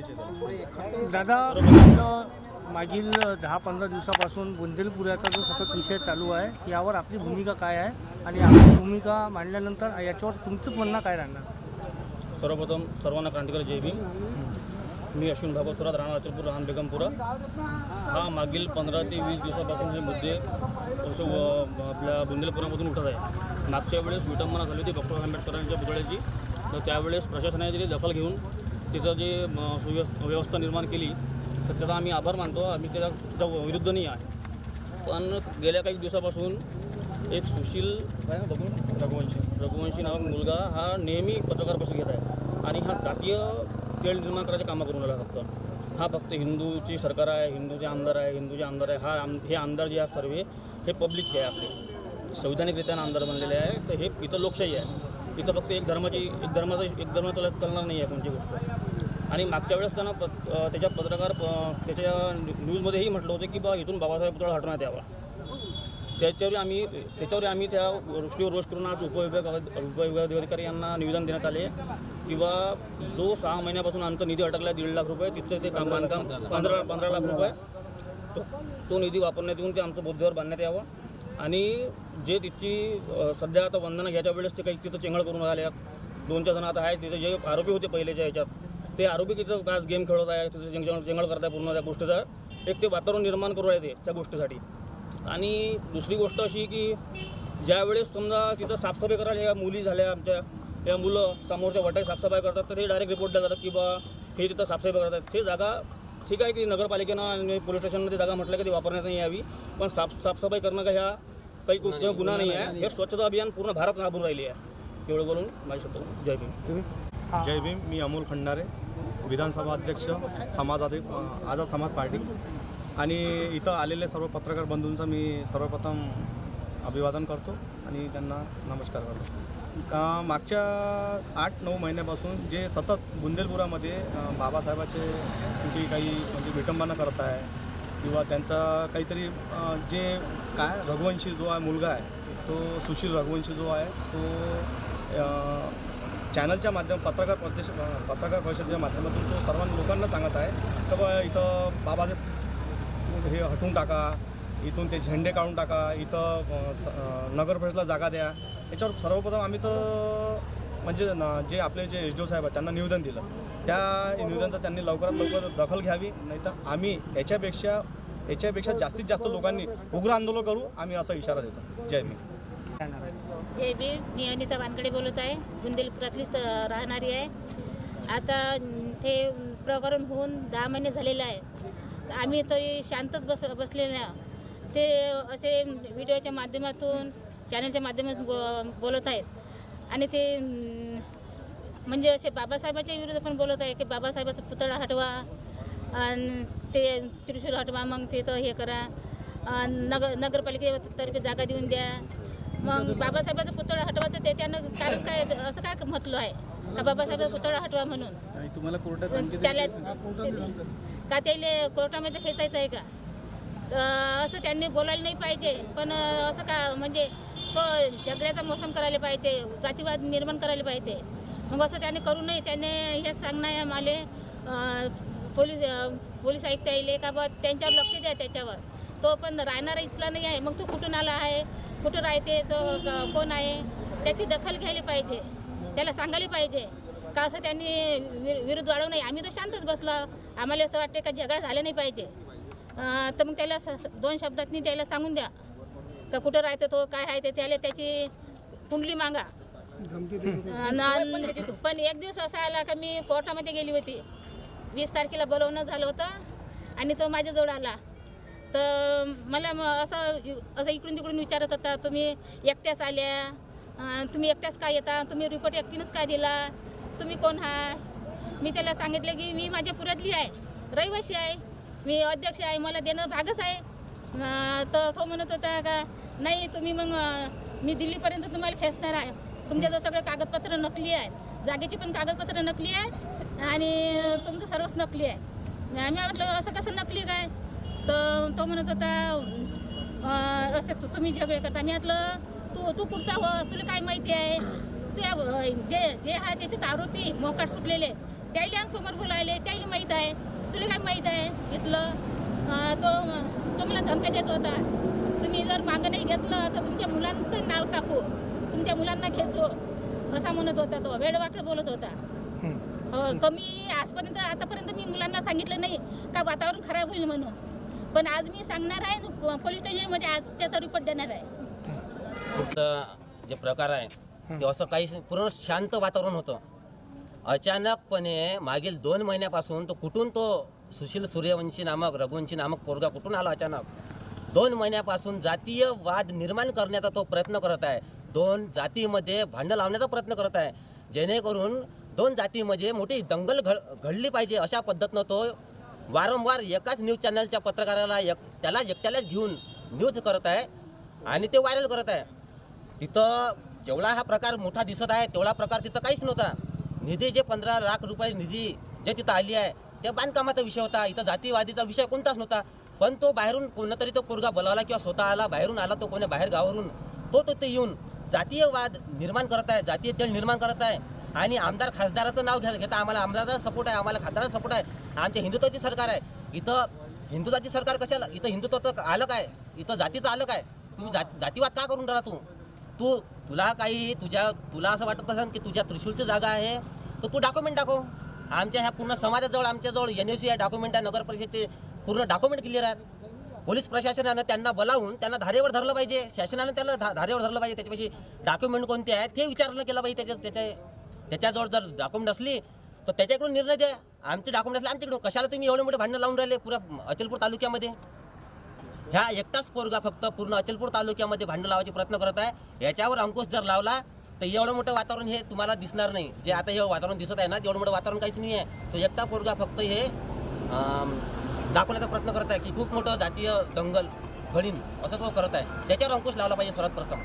परिचय दादा मागील दहा पंधरा दिवसापासून बुंदेलपुऱ्याचा जो सतत विषय चालू आहे यावर आपली भूमिका काय आहे? आणि आपली भूमिका मांडल्यानंतर याच्यावर तुमचं म्हणणं काय राहणार? सर्वप्रथम सर्वांना क्रांतिकारी जय भीम. मी अश्विन भागवतपुरात राहणार अचलपूर लहान बेगमपुरा. हा मागील पंधरा ते वीस दिवसापासून हे मुद्दे आपल्या बुंदेलपुरामधून उठत आहे. मागच्या वेळेस विटंबना झाली होती डॉक्टर आंबेडकरांच्या पुतळ्याची. तर त्यावेळेस प्रशासनाने दखल घेऊन तिथं जे सुव्यवस्थ व्यवस्था निर्माण केली तर त्याचा आम्ही आभार मानतो. आम्ही त्याच्या त्याच्या विरुद्ध नाही आहे. पण गेल्या काही दिवसापासून एक सुशील काय ना बघून रघुवंशी. रघुवंशी नावाक मुलगा हा नेहमी पत्रकार परिषद घेत आहे. आणि हा जातीय तेल निर्माण करायचे कामं करून राहिला फक्त. हा फक्त हिंदूची सरकार आहे हिंदूचे आमदार आहे हिंदूचे आमदार आहे. हा आम हे आमदार जे आहे सर्व हे पब्लिकचे आहे आपले. संविधानिकरित्या आमदार बनलेले आहे. तर हे इथं लोकशाही आहे. इथं फक्त एक धर्माची एक धर्माचा एक धर्म चालत चालणार नाही आहे कोणती गोष्ट. आणि मागच्या वेळेस त्यांना त्याच्या पत्रकार प- त्याच्या न्यूजमध्येही म्हटलं होतं की बा इथून बाबासाहेब पुतळा हटवण्यात यावा. त्याच्यावर आम्ही त्याच्यावर आम्ही त्या गोष्टीवर रोष करून आज उपविभाग उपविभागाधिकारी यांना निवेदन देण्यात आले किंवा जो सहा महिन्यापासून आमचा निधी अटकला दीड लाख रुपये तिथं ते काम बांधकाम पंधरा पंधरा लाख रुपये तो तो निधी वापरण्यात येऊन ते आमचं बौद्धवर बांधण्यात यावं. आणि जे तिथची सध्या आता वंदना घ्यायच्या वेळेस ते काही तिथं चेंगळ करून राहिले दोन चार जण आता आहेत तिथे जे आरोपी होते पहिलेच्या ह्याच्यात ते आरोपी तिथं आज गेम खेळत आहे तिथं चेंगळ चेंगळ करत आहे पूर्ण त्या गोष्टीचा एक ते वातावरण निर्माण करू राहिले ते त्या गोष्टीसाठी. आणि दुसरी गोष्ट अशी की ज्यावेळेस समजा तिथं साफसफाई करायला या मुली झाल्या आमच्या या मुलं समोरच्या वटाई साफसफाई करतात तर ते डायरेक्ट रिपोर्ट द्या जातात की बा हे तिथं साफसफाई करतात. ते जागा ठीक आहे की नगरपालिकेनं आणि पोलीस स्टेशनमध्ये जागा म्हटलं की ती वापरण्यात नाही यावी पण साफ साफसफाई करणं का ह्या काही किंवा गुन्हा नाही आहे. हे स्वच्छता अभियान पूर्ण भारत राबून राहिली आहे. एवढं बोलून माझी शब्द जय भीम. जय भीम मी अमोल खंडारे. विधानसभा अध्यक्ष समाजवादी आझाद समाज पार्टी. आणि इथं आलेले सर्व पत्रकार बंधूंचं मी सर्वप्रथम अभिवादन करतो आणि त्यांना नमस्कार करतो. का मागच्या आठ नऊ महिन्यापासून जे सतत बुंदेलपुरामध्ये बाबासाहेबाचे कुठे काही म्हणजे विटंबना करत आहे किंवा त्यांचा काहीतरी जे काय रघुवंशी जो आहे मुलगा आहे तो सुशील रघुवंशी जो आहे तो चॅनलच्या माध्यम पत्रकार प्रदेश पत्रकार परिषदेच्या माध्यमातून तो सर्व लोकांना सांगत आहे की बा इथं बाबा हे हटवून टाका इथून ते झेंडे काढून टाका इथं नगर परिषदला जागा द्या. याच्यावर सर्वप्रथम आम्ही तर म्हणजे जे आपले जे एच डी ओ साहेब आहेत त्यांना निवेदन दिलं. त्या निवेदनचं त्यांनी लवकरात लवकर दखल घ्यावी नाही तर आम्ही याच्यापेक्षा याच्यापेक्षा जास्तीत जास्त लोकांनी उग्र आंदोलन करू आम्ही असा इशारा देतो. जय भीम. हे बी मी अनिता वानकडे बोलत आहे. बुंदेलपुरातली स राहणारी आहे. आता ते प्रकरण होऊन दहा महिने झालेले आहे. आम्ही तरी शांतच बस बसलेले ते असे व्हिडिओच्या माध्यमातून चॅनलच्या माध्यमातून बो बोलत आहेत. आणि ते म्हणजे असे बाबासाहेबाच्या विरुद्ध पण बोलत आहे की बाबासाहेबाचा पुतळा हटवा आणि ते त्रिशूल हटवा मग ते तर हे करा. नगर नगरपालिकेतर्फे जागा देऊन द्या. मग बाबासाहेबाचा पुतळा हटवायचं त्याच्यानं कारण काय असं काय म्हटलं आहे? का बाबासाहेबाचा पुतळा हटवा म्हणून? आणि तुम्हाला कोर्टात त्याला ते- का त्याला कोर्टामध्ये खेचायचं आहे का? तर असं त्यांनी बोलायला नाही पाहिजे. पण असं का म्हणजे तो झगड्याचा मोसम करायला पाहिजे जातीवाद निर्माण करायला पाहिजे. मग असं त्याने करू नये. त्याने हे सांगणं अं, पोलीस पोलीस आयुक्त येईल का बा त्यांच्यावर लक्ष द्या त्याच्यावर. तो पण राहणारा इथला नाही आहे. मग तो कुठून आला आहे? कुठं राहते कोण आहे त्याची दखल घ्यायला पाहिजे. त्याला सांगायला पाहिजे. का असं त्यांनी विर विरोध वाढवू नये. आम्ही तर शांतच बसलो. आम्हाला असं वाटते का झगडा झाला नाही पाहिजे. तर मग त्याला दोन शब्दातनी त्याला सांगून द्या. का कुठं राहतो तो काय आहे ते त्याला त्याची कुंडली मागा. पण एक दिवस असा आला का मी कोर्टामध्ये गेली होती. वीस तारखेला बोलवणं झालं होतं आणि तो माझ्याजवळ आला. तर मला मग असं असं इकडून तिकडून विचारत होता तुम्ही एकट्याच आल्या? तुम्ही एकट्याच काय येता? तुम्ही रिपोर्ट एकटीनंच काय दिला? तुम्ही कोण हा मी त्याला सांगितलं की मी माझ्या पुरातली आहे रहिवाशी आहे. मी अध्यक्ष आहे मला देणं भागच आहे. तर तो म्हणत होता का नाही तुम्ही मग मी दिल्लीपर्यंत तुम्हाला खेचणार आहे. तुमच्याजवळ सगळं कागदपत्र नकली आहे. जागेची पण कागदपत्र नकली आहे आणि तुमचं सर्वच नकली आहे. आम्ही म्हटलं असं कसं नकली काय? तर तो म्हणत होता असं तु- तुम्ही झगडे करता. मी म्हटलं तू तू कुठचा हो? तुला काय माहिती आहे? तू या- जे जे आहे त्याचे आरोपी मोकाट सुटलेले त्याला समोर बोलायले त्याला माहीत आहे. तुला काय माहीत आहे? इथलं तो तो मला धमक्या देत होता. तुम्ही जर मागं नाही घेतलं तर तुमच्या मुलांचं नाव टाकू. तुमच्या मुलांना खेचू. असा म्हणत होता तो वेडवाकडे बोलत होता. हं. हो तर मी आजपर्यंत आतापर्यंत मी मुलांना सांगितलं नाही का वातावरण खराब होईल म्हणून. पण आज मी सांगणार आहे पोलीस स्टेशनमध्ये आज त्याचा रिपोर्ट देणार आहे. तर जे प्रकार आहे ते असं काही पूर्ण शांत वातावरण होतं. अचानकपणे मागील दोन महिन्यापासून तो कुठून तो सुशील सूर्यवंशी नामक रघुवंशी नामक पोरगा कुठून आला अचानक? दोन महिन्यापासून जातीय वाद निर्माण करण्याचा तो प्रयत्न करत आहे. दोन जातीमध्ये भांडण लावण्याचा प्रयत्न करत आहे. जेणेकरून दोन जातीमध्ये मोठी दंगल घड घडली पाहिजे अशा पद्धतीनं तो वारंवार एकाच न्यूज चॅनलच्या पत्रकाराला एक त्याला एकट्यालाच घेऊन न्यूज करत आहे आणि ते व्हायरल करत आहे. तिथं जेवढा हा प्रकार मोठा दिसत आहे तेवढा प्रकार तिथं काहीच नव्हता. निधी जे पंधरा लाख रुपये निधी जे तिथं आली आहे त्या बांधकामाचा विषय होता. इथं जातीवादीचा विषय कोणताच नव्हता. पण तो बाहेरून कोणतरी तो पोरगा बोलावला किंवा स्वतः आला बाहेरून आला तो कोणी बाहेर गावावरून तो तिथे येऊन जातीयवाद निर्माण करत आहे जातीय तेल निर्माण करत आहे. आणि आमदार खासदाराचं नाव घ्या घेता आम्हाला. आमदाराचा सपोर्ट आहे आम्हाला खासदाराचा सपोर्ट आहे. आमच्या हिंदुत्वाची सरकार आहे. इथं हिंदुत्वाची सरकार कशाला? इथं हिंदुत्वाचं आलं काय इथं जातीचं आलं काय तुम्ही जा जातीवाद का करून राहा तू? तू तुला काही तुझ्या तुला असं वाटत असेल की तुझ्या त्रिशूलची जागा आहे तर तू डॉक्युमेंट दाखव आमच्या ह्या पूर्ण समाजाजवळ आमच्याजवळ एन एस सी आहे डॉक्युमेंट आहे नगर परिषदचे पूर्ण डॉक्युमेंट क्लिअर आहेत. पोलीस प्रशासनानं त्यांना बोलावून त्यांना धारेवर धरलं पाहिजे. शासनानं त्याला धा धारेवर धरलं पाहिजे. त्याच्यापाशी डॉक्युमेंट कोणते आहेत ते विचारणं केलं पाहिजे. त्याच्या त्याच्या त्याच्याजवळ जर डॉक्युमेंट असली तर त्याच्याकडून निर्णय द्या. आमचे डॉक्युमेंट असले आमच्याकडून. कशाला तुम्ही एवढे मोठे भांडणं लावून राहिले पुऱ्या अचलपूर तालुक्यामध्ये? ह्या एकटाच पोरगा फक्त पूर्ण अचलपूर तालुक्यामध्ये भांडणं लावायचे प्रयत्न करत आहे. याच्यावर अंकुश जर लावला तर एवढं मोठं वातावरण हे तुम्हाला दिसणार नाही. जे आता हे वातावरण दिसत आहे ना एवढं मोठं वातावरण काहीच नाही आहे तो एकटा पोरगा फक्त हे दाखवण्याचा प्रयत्न करत आहे की खूप मोठं जातीय दंगल घडीन असं तो करत आहे. त्याच्यावर अंकुश लावला पाहिजे सर्वात प्रथम.